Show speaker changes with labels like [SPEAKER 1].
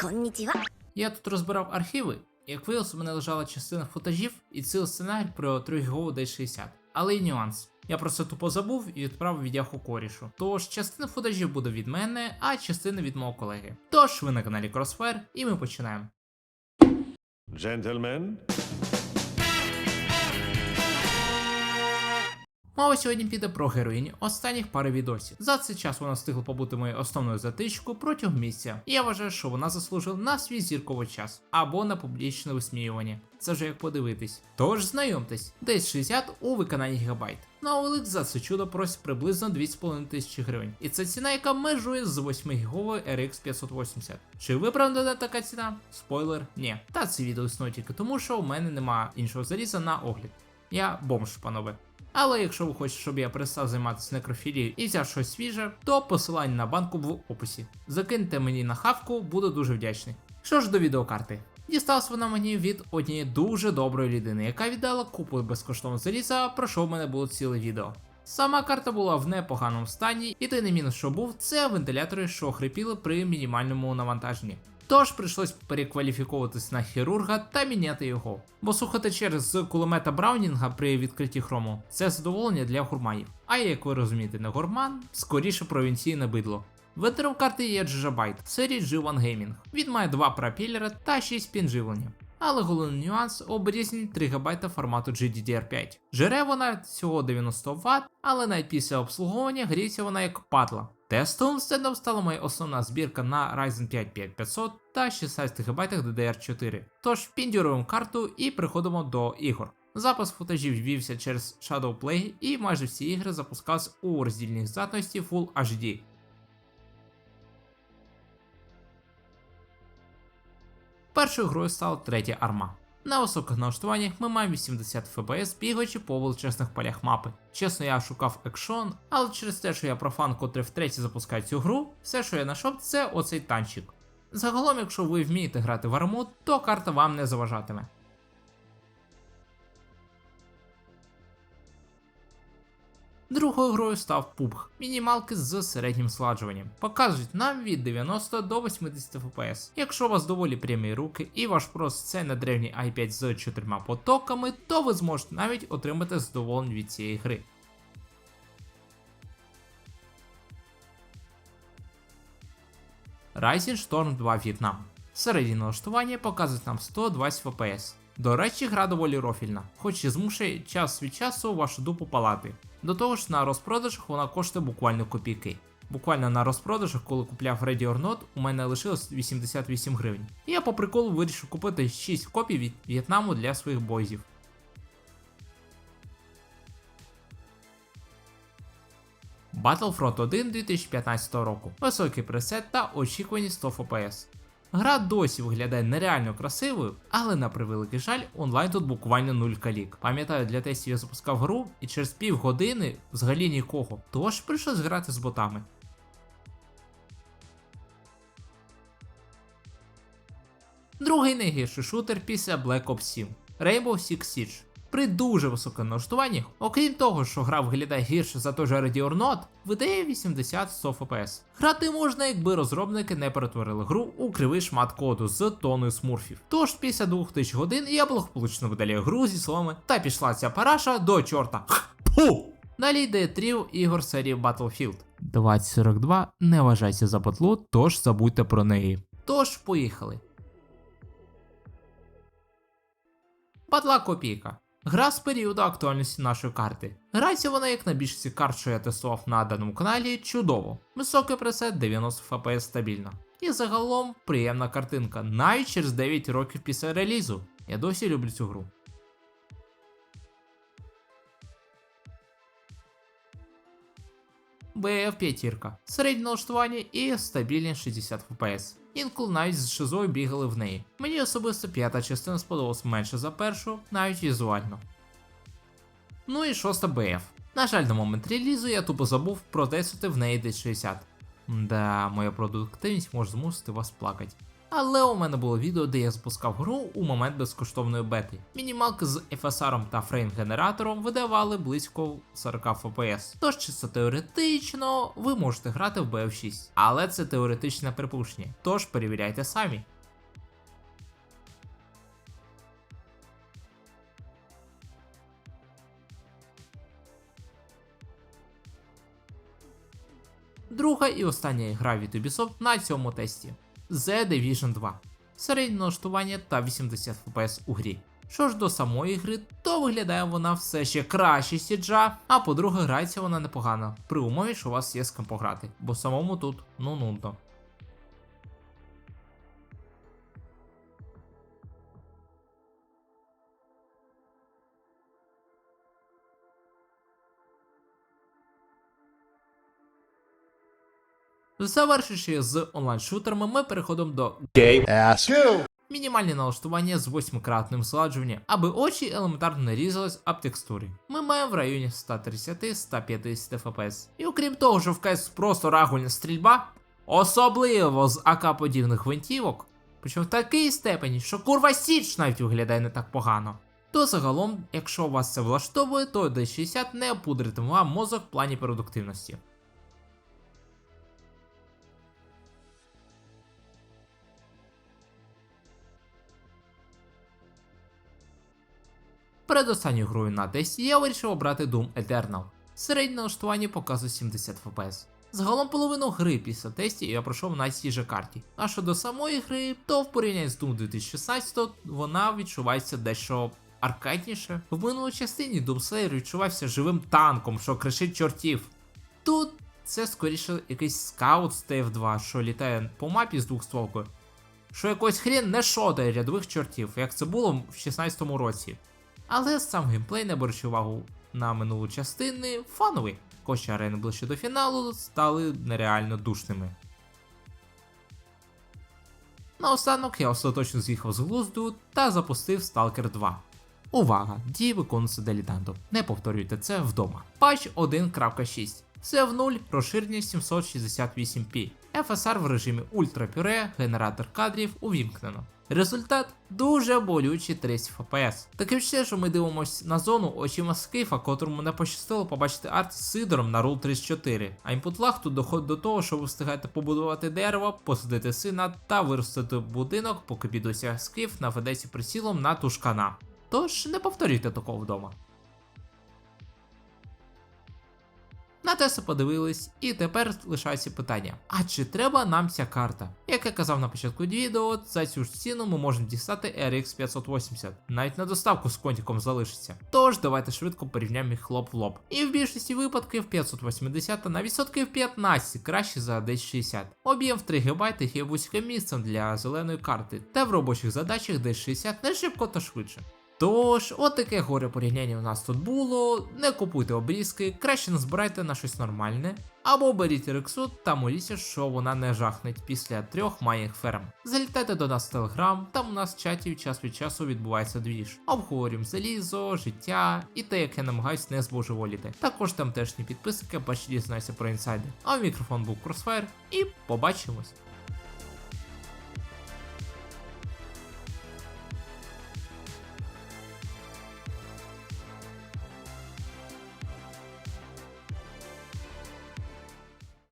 [SPEAKER 1] Коннічіва.
[SPEAKER 2] Я тут розбирав архіви, і як виявилось, у мене лежала частина футажів і цілий сценарій про трьохгову D60. Але й нюанс. Я просто тупо забув і відправив від яху корішу. Тож частина футажів буде від мене, а частина від мого колеги. Тож ви на каналі Crossfire і ми починаємо.
[SPEAKER 3] Джентльмен.
[SPEAKER 2] Мова сьогодні піде про героїнь останніх пари відосів. За цей час вона встигла побути моєю основною затичкою протягом місяця. І я вважаю, що вона заслужила на свій зірковий час або на публічне висміювання. Це вже як подивитись. Тож знайомтесь, десь 60 у виконанні гігабайт. На OLX за це чудо просить приблизно 2,5 тисячі гривень. І це ціна, яка межує з 8 гігової RX 580. Чи виправдана така ціна? Спойлер, ні. Та це відео існує тільки тому, що у мене нема іншого заліза на огляд. Я бомж, панове. Але якщо ви хочете, щоб я перестав займатися некрофілією і взяв щось свіже, то посилання на банку в описі. Закиньте мені на хавку, буду дуже вдячний. Що ж до відеокарти. Дісталась вона мені від однієї дуже доброї людини, яка віддала купу безкоштовного заліза, про що в мене було ціле відео. Сама карта була в непоганому стані, єдиний мінус, що був, це вентилятори, що хрипіли при мінімальному навантаженні. Тож прийшлось перекваліфіковуватись на хірурга та міняти його. Бо слухати через з кулемета Браунінга при відкритті хрому це задоволення для гурманів. А як ви розумієте, не гурман, скоріше провінційне бидло. Ветером карти є Gigabyte серії G1 Gaming. Він має два пропеллера та 6 пін живлення. Але головний нюанс обрізні 3 ГБ формату GDDR5. Жере вона всього 90 Вт, але навіть після обслуговування гріється вона як падла. Тестовим стендом стала моя основна збірка на Ryzen 5 5500 та 16 ГБ DDR4. Тож піндюруємо карту і приходимо до ігор. Запис футажів ввівся через Shadowplay і майже всі ігри запускались у роздільній здатності Full HD. Першою грою стала третя арма. На високих налаштуваннях ми маємо 80 FPS, бігаючи по величезних полях мапи. Чесно, я шукав екшон, але через те, що я профан, котрий втретє запускає цю гру, все, що я знайшов, це оцей танчик. Загалом, якщо ви вмієте грати в арму, то карта вам не заважатиме. Другою грою став PUBG, мінімалки з середнім сладжуванням. Показують нам від 90 до 80 FPS. Якщо у вас доволі прямі руки і ваш прос це не древній i5 з чотирма потоками, то ви зможете навіть отримати задоволення від цієї гри. Rising Storm 2 Vietnam. Середнє налаштування показують нам 120 FPS. До речі, гра доволі рофільна, хоч і змушує час від часу вашу дупу палати. До того ж, на розпродажах вона коштує буквально копійки. Буквально на розпродажах, коли купляв Ready or Not, у мене лишилось 88 гривень. І я по приколу вирішив купити 6 копій від В'єтнаму для своїх бойзів. Battlefront 1 2015 року. Високий пресет та очікувані 100 FPS. Гра досі виглядає нереально красивою, але на превеликий жаль, онлайн тут буквально нуль калік. Пам'ятаю, для тестів я запускав гру і через півгодини взагалі нікого. Тож прийшлось грати з ботами. Другий найгірший шутер після Black Ops 7 Rainbow Six Siege. При дуже високих налаштуваннях, окрім того, що гра виглядає гірше за той же Ready or Not, видає 80-100 FPS. Грати можна, якби розробники не перетворили гру у кривий шмат коду з тоною смурфів. Тож після 2000 годин я благополучно видаляю гру зі словами та пішла ця параша до чорта. Пу! Далі йде трів ігор серії Battlefield. 2042 не вважайся за батлу, тож забудьте про неї. Тож поїхали. Падла копійка. Гра з періоду актуальності нашої карти. Грається вона як на більшості карт, що я тестував на даному каналі, чудово. Високий пресет 90 FPS стабільно. І загалом приємна картинка, навіть через 9 років після релізу. Я досі люблю цю гру. BF 5 середнє налаштування і стабільні 60 FPS. Інколи навіть з шизою бігали в неї. Мені особисто п'ята частина сподобалась менше за першу, навіть візуально. Ну і шоста BF. На жаль, на момент релізу я тупо забув протестити в неї D60. Да, моя продуктивність може змусити вас плакати. Але у мене було відео, де я запускав гру у момент безкоштовної бети. Мінімалки з FSR та фрейм-генератором видавали близько 40 FPS. Тож чисто теоретично ви можете грати в BF6. Але це теоретичне припущення, тож перевіряйте самі. Друга і остання гра від Ubisoft на цьому тесті The Division 2. Середнє налаштування та 80 FPS у грі. Що ж до самої гри, то виглядає вона все ще краще сіджа, а по-друге, грається вона непогано, при умові, що у вас є з ким пограти, бо самому тут ну нудно. Завершивши з онлайн-шутерами, ми переходимо до
[SPEAKER 1] Gay ass.
[SPEAKER 2] Мінімальне налаштування з 8-кратним зладжуванням, аби очі елементарно не різались об текстурі. Ми маємо в районі 130-150 FPS. І окрім того, що в CS просто рагульна стрільба, особливо з АК подібних гвинтівок, причому в такій степені, що курва Січ навіть виглядає не так погано. То загалом, якщо вас це влаштовує, то D60 не опудритиме вам мозок в плані продуктивності. Перед останньою грою на тесті я вирішив обрати Doom Eternal. Середнє налаштування показує 70 FPS. Загалом половину гри після тестів я пройшов на цій же карті. А щодо самої гри, то в порівнянні з Doom 2016 вона відчувається дещо аркадніше. В минулій частині Doom Slayer відчувався живим танком, що кришить чортів. Тут це скоріше якийсь скаут з TF2, що літає по мапі з двохстволкою, що якось хрін не шотає рядових чортів, як це було в 16 році. Але сам геймплей, не беручи увагу на минулу частини, фановий, хоч арени ближче до фіналу стали нереально душними. Наостанок я остаточно з'їхав з глузду та запустив Stalker 2. Увага! Дії виконуються дилетантом. Не повторюйте це вдома. Патч 1.6. Це в 0 розширення 768p. FSR в режимі Pure, генератор кадрів увімкнено. Результат дуже болючі 30 FPS. Таке ще, що ми дивимося на зону очима скифа, котрому не пощастило побачити арт з сидором на рул 34. А імпутлах тут доходить до того, що ви встигаєте побудувати дерево, посадити сина та виростити будинок, поки бідуся скиф наведеться прицілом на тушкана. Тож не повторюйте такого вдома. На Теса подивились, і тепер лишається питання: а чи треба нам ця карта? Як я казав на початку відео, за цю ж ціну ми можемо дістати RX 580, навіть на доставку з контиком залишиться. Тож давайте швидко порівняємо їх лоб в лоб. І в більшості випадків 580 на відсотків 15 краще за 1060. Об'єм в 3 ГБ є вузьким місцем для зеленої карти, та в робочих задачах 1060 не шибко та швидше. Тож, от таке горе порівняння у нас тут було. Не купуйте обрізки, краще назбирайте на щось нормальне. Або беріть рексу та моліться, що вона не жахнеть після трьох майних ферм. Залітайте до нас в телеграм, там у нас в чаті час від часу відбувається двіж. Обговорюємо залізо, життя і те, як я намагаюсь не збожеволіти. Також там теж не підписники, бачі дізнаюся про інсайди. А у мікрофон був Crossfire і побачимось.